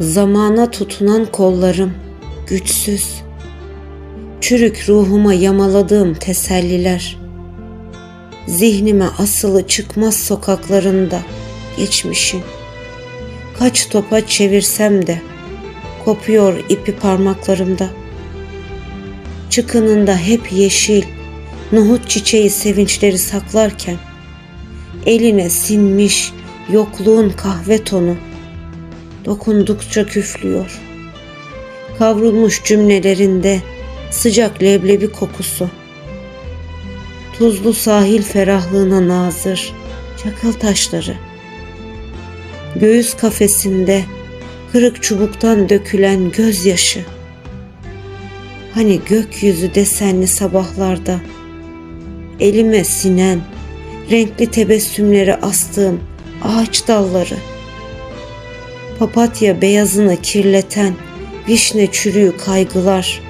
Zamana tutunan kollarım güçsüz. Çürük ruhuma yamaladığım teselliler. Zihnime asılı çıkmaz sokaklarında geçmişin. Kaç topa çevirsem de kopuyor ipi parmaklarımda. Çıkınında hep yeşil, nohut çiçeği sevinçleri saklarken eline sinmiş yokluğun kahve tonu dokundukça küflüyor. Kavrulmuş cümlelerinde sıcak leblebi kokusu. Tuzlu sahil ferahlığına nazır çakıl taşları. Göğüs kafesinde kırık çubuktan dökülen gözyaşı. Hani gökyüzü desenli sabahlarda elime sinen renkli tebessümleri astığım ağaç dalları. Papatya beyazını kirleten vişne çürüğü kaygılar.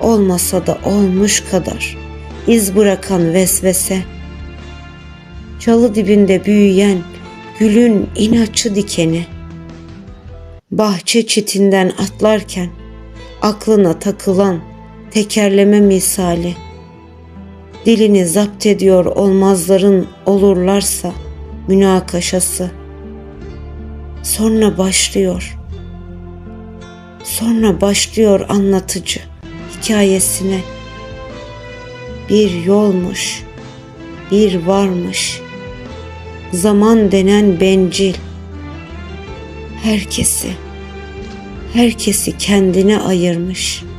Olmasa da olmuş kadar iz bırakan vesvese. Çalı dibinde büyüyen gülün inatçı dikeni. Bahçe çitinden atlarken aklına takılan tekerleme misali. Dilini zapt ediyor olmazların olurlarsa münakaşası. Sonra başlıyor. Sonra başlıyor anlatıcı hikayesine. Bir yolmuş, bir varmış. Zaman denen bencil. Herkesi, herkesi kendine ayırmış.''